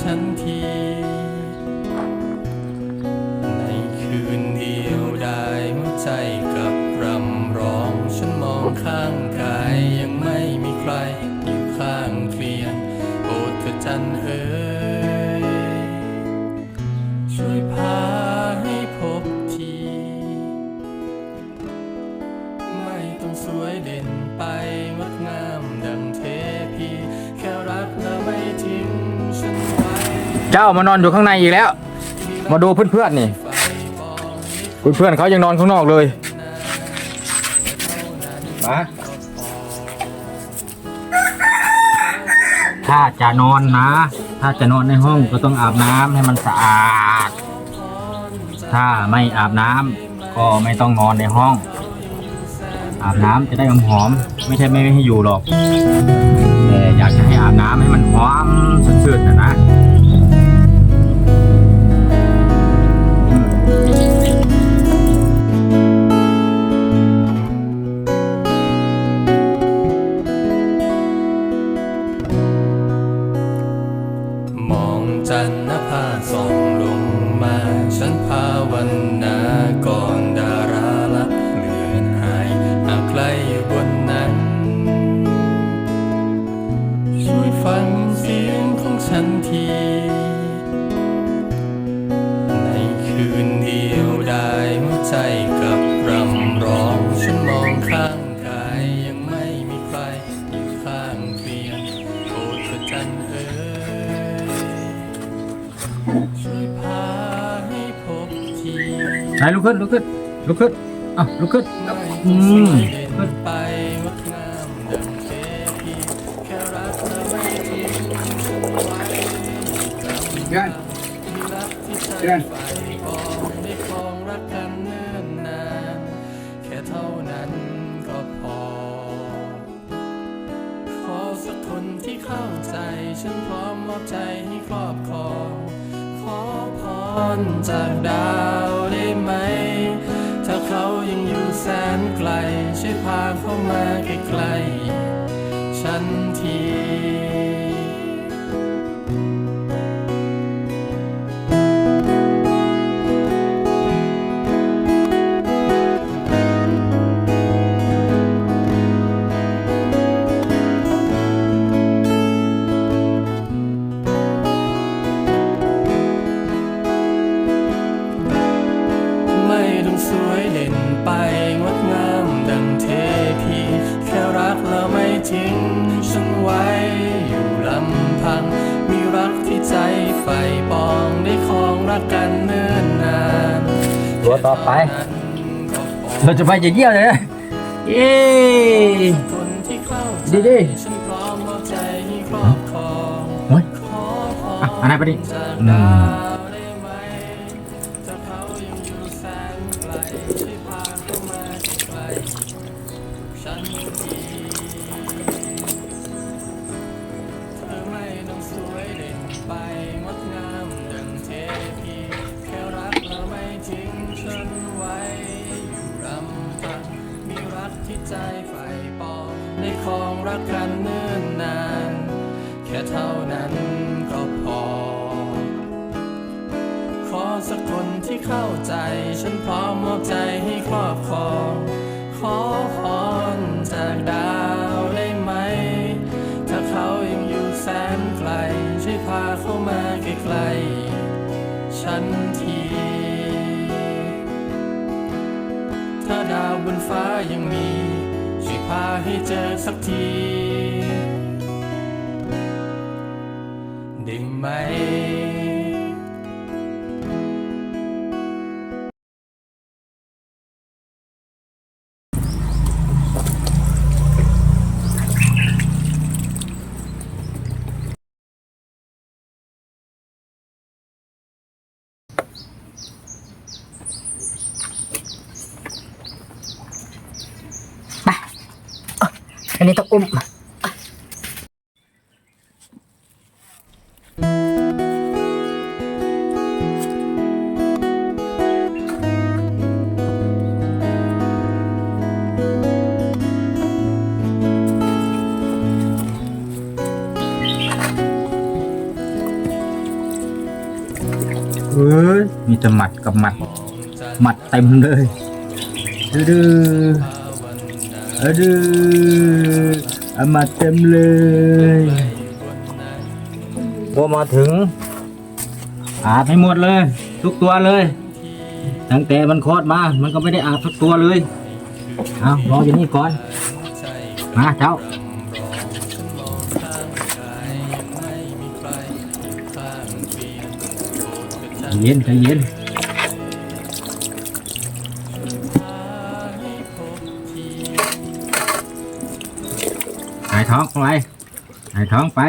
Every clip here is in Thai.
ฉันที ในคืนเดียวได้หัวใจกับรำร้องฉันมองข้างกายยัง เจ้ามานอนอยู่ข้างในอีกแล้ว มาดูเพื่อนๆนี่ เพื่อนๆเขายังนอนข้างนอกเลยมาถ้าจะนอนนะ ถ้าจะนอนในห้องก็ต้องอาบน้ำให้มันสะอาด ถ้าไม่อาบน้ำก็ไม่ต้องนอนในห้อง อาบน้ำจะได้หอมๆไม่ใช่ไม่ให้อยู่หรอกแต่อยากจะให้อาบน้ำให้มันหอมสดชื่ ไหนลุกขึ้นลุกขึ้นลุกขึ้นอะลุกขึ้นไม่อืต้องสมวยเด่นไปงดงามดังเทพีแค่รักและไม่ทิ้งฉันไว้เดินมีรักที่ใจเดินไฟปองได้ครองรักกันเนิ่นนานแค่เท่านั้นก็พอขอสักคนที่เข้าใจ ฉันพร้อมมอบใจให้ครอบครองขอ พรจากดาวได้ไหม ถ้าเขายังอยู่แสนไกลช่วยพาเข้ามาใกล้ๆฉันที ตัวต่อไปแค่เท่านั้นก็พอเราจะไปจะเยี่ยวเลยนะเย้คนที่เข้าใจดีดิฉันพร้อมมอบใจให้ครอบครองโอ้ยขอพรอะอันนั้นไปดิจากอืมดาวได้ไหม รักกันเนิ่นนาน แค่เท่านั้นก็พอ ขอสักคนที่เข้าใจ ฉันพร้อมมอบใจให้ครอบครอง ขอพรจากดาวได้ไหม ถ้าเขายังอยู่แสนไกล ช่วยพาเข้ามาใกล้ๆฉันทีถ้าดาวบนฟ้ายังมี พาให้เจอสักที ได้ไหม อันนี้ต้องอุ้มเอ้ยมีแต่หมัดกับหมัด หมัดเต็มเลยดื้อ อเออดื้อามาเต็มเลยพอมาถึงอาบให้หมดเลย ทุกตัวเลย ตั้งแต่มันคลอดมา มันก็ไม่ได้อาบสักตัวเลย เอารออยู่นี่ก่อน มาเจ้าเย็นใจเย็นายท้องไปหายท้องไป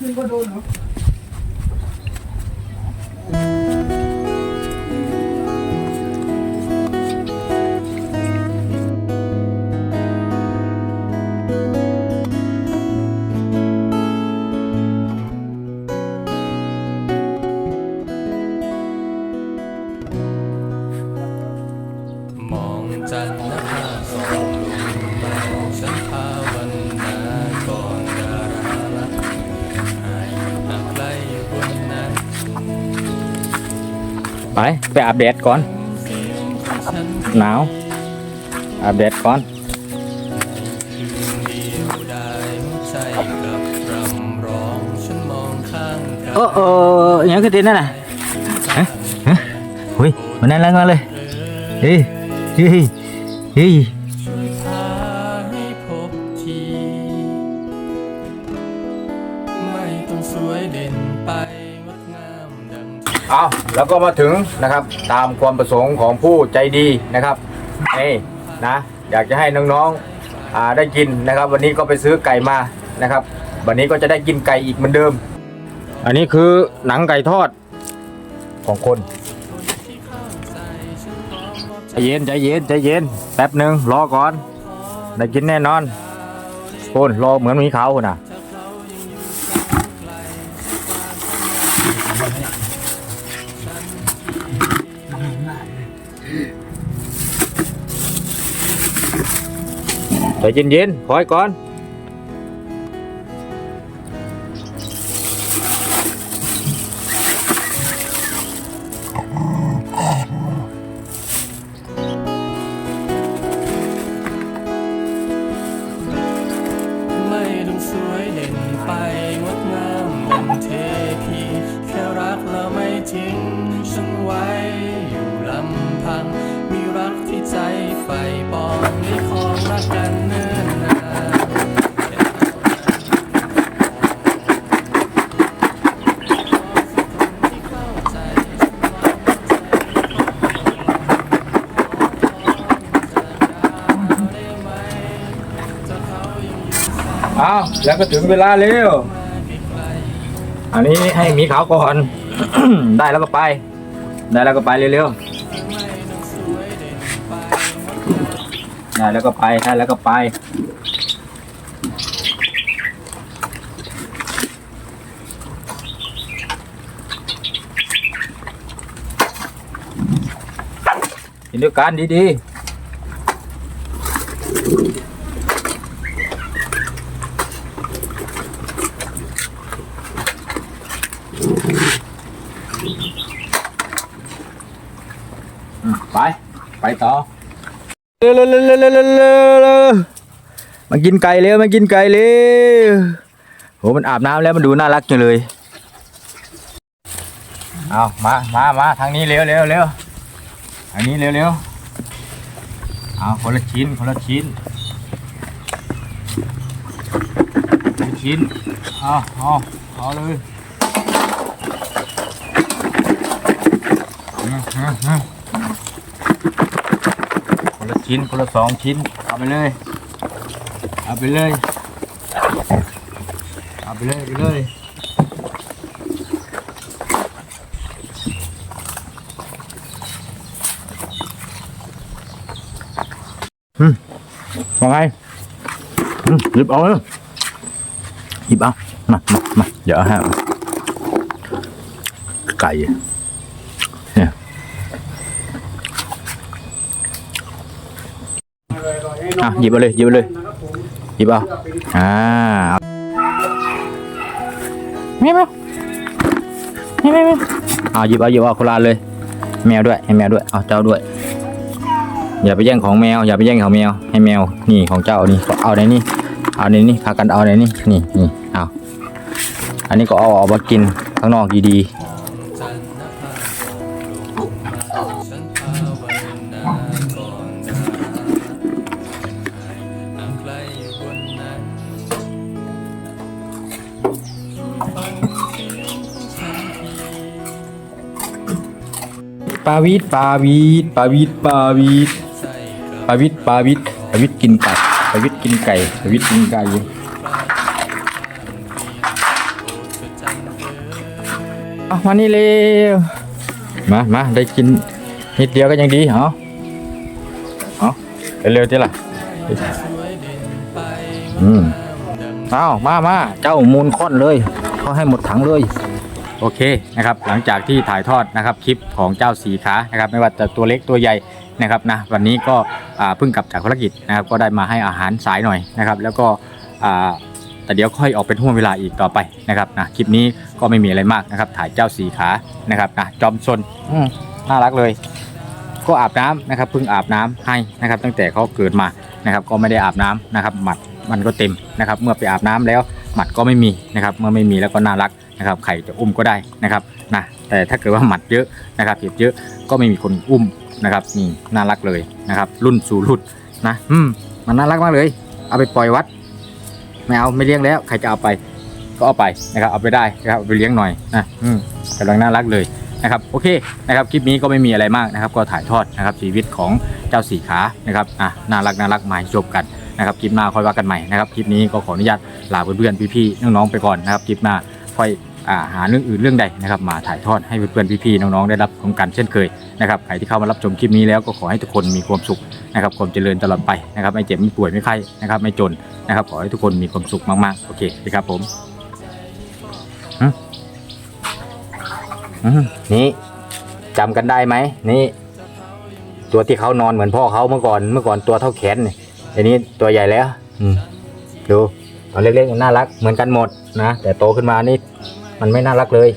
ม ไปไปอาบแดดก่อนเสียงของฉันหนาว อาบแดดก่อนคืนเดียวได้หัวใจกับรำร้องฉันมองข้างกายโอ้โอ้ยังคือติดนั่นน่ะฮะฮะหุยวันนั้นแล้วงอนเลยเฮ้ยเเฮ้ยเฮ้ยช่วย แล้วก็มาถึงนะครับตามความประสงค์ของผู้ใจดีนะครับนี่นะอยากจะให้น้องๆได้กินนะครับ วันนี้ก็ไปซื้อไก่มานะครับ วันนี้ก็จะได้กินไก่อีกเหมือนเดิม อันนี้คือหนังไก่ทอดของคนใจเย็นใจเย็นใจเย็นแป๊บหนึ่งรอก่อนได้กินแน่นอนคนรอเหมือนมีเขาคนน่ะ ใจเย็นๆคอยก่อน แล้วก็ถึงเวลาเร็ว อันนี้ให้มีขาวก่อน ได้แล้วก็ไป ได้แล้วก็ไปเร็วๆได้แล้วก็ไปได้แล้วก็ไป กินด้วยกันดีๆ อืมไป ไปต่อเร็วเร็วเร็วเร็วเร็วเร็วมากินไก่เร็วมากินไก่เร็วโหมันอาบน้ำแล้วมันดูน่ารักจังเลยเอามามามาทางนี้เร็วเร็วเร็วทางนี้เร็วเร็วเอาคนละชิ้นคนละชิ้นชิ้นเอาเอาเอาเลยอืมอืมอืม คนละ ชิ้นคนละสองชิ้น เอาไปเลย เอาไปเลย เอาไปเลยไปเลยอืมว่าไงอืมหยิบเอาเลยหยิบเอามามามาเดี๋ยวเอาให้ไก่เนี่ย อะหยิบเอาเลยหยิบเอาเลยหยิบเอาอ่าไม่ไม่ไม่ไม่เอาหยิบเอาหยิบเอาคนละอันเลย แมวด้วยให้แมวด้วยเอาเจ้าด้วย อย่าไปแย่งของแมวอย่าไปแย่งของแมวให้แมวนี่ของเจ้านี่เอาในนี่เอาในนี่พากันเอาในนี่นี่นี่เอาอันนี้ก็เอาออกมากินข้างนอกดีจั ปาวิดปาวิดปาวิดปาวิดปาวิดปาวิดปาวิดกินไก่ปาวิดกินไก่ปาวิดกินไก่เอามานี่เร็วมามาได้กินนิดเดียวก็ยังดีเหรอเอาเร็วๆทีละอืมเอามามาเจ้ามูลค่อนเลยเขาให้หมดถังเลย โอเคนะครับหลังจากที่ถ่ายทอดนะครับคลิปของเจ้าสีขานะครับไม่ว่าจะตัวเล็กตัวใหญ่นะครับนะวันนี้ก็เพิ่งกลับจากภารกิจนะครับก็ได้มาให้อาหารสายหน่อยนะครับแล้วก็แต่เดี๋ยวค่อยออกเป็นห่วงเวลาอีกต่อไปนะครับนะคลิปนี้ก็ไม่มีอะไรมากนะครับถ่ายเจ้าสีขานะครับนะจอมซนน่ารักเลย ก็อาบน้ำนะครับเพิ่งอาบน้ำให้นะครับตั้งแต่เขาเกิดมานะครับก็ไม่ได้อาบน้ำนะครับหมัดมันก็เต็มนะครับเมื่อไปอาบน้ำแล้วหมัดก็ไม่มีนะครับเมื่อไม่มีแล้วก็น่ารัก นะครับไข่จะอุ้มก็ได้นะครับนะแต่ถ้าเกิดว่าหมัดเยอะนะครับเห็บเยอะก็ไม่มีคนอุ้มนะครับนี่น่ารักเลยนะครับ รุ่นสู่รุ่นนะอืมมันน่ารักมากเลย เอาไปปล่อยวัดไม่เอาไม่เลี้ยงแล้วใครจะเอาไปก็เอาไปนะครับเอาไปได้นะครับไปเลี้ยงหน่อยนะอืมกำลังน่ารักเลยนะครับโอเคนะครับคลิปนี้ก็ไม่มีอะไรมากนะครับ ก็ถ่ายทอดนะครับชีวิตของเจ้าสี่ขานะครับอะน่ารักน่ารักมาให้ชมกันนะครับคลิปหน้าค่อยว่ากันใหม่นะครับคลิปนี้ก็ขออนุญาตลาเพื่อนๆพี่ๆน้องๆไปก่อนนะครับคลิปหน้าค่อย หาเรื่องอื่นเรื่องใดนะครับมาถ่ายทอดให้เพื่อนๆพี่ๆน้องๆได้รับชมกันเช่นเคยนะครับใครที่เข้ามารับชมคลิปนี้แล้วก็ขอให้ทุกคนมีความสุขนะครับความเจริญตลอดไปนะครับไม่เจ็บไม่ป่วยไม่ไข้นะครับไม่จนนะครับขอให้ทุกคนมีความสุขมากๆโอเคดีครับผมอืมนี่จำกันได้ไหมนี่ ตัวที่เขานอนเหมือนพ่อเขาเมื่อก่อนเมื่อก่อนตัวเท่าแขนเนี่ยทีนี้ตัวใหญ่แล้วอืมดูตอนเล็กๆน่ารักเหมือนกันหมดนะแต่โตขึ้นมานี่ มันไม่น่ารักเลย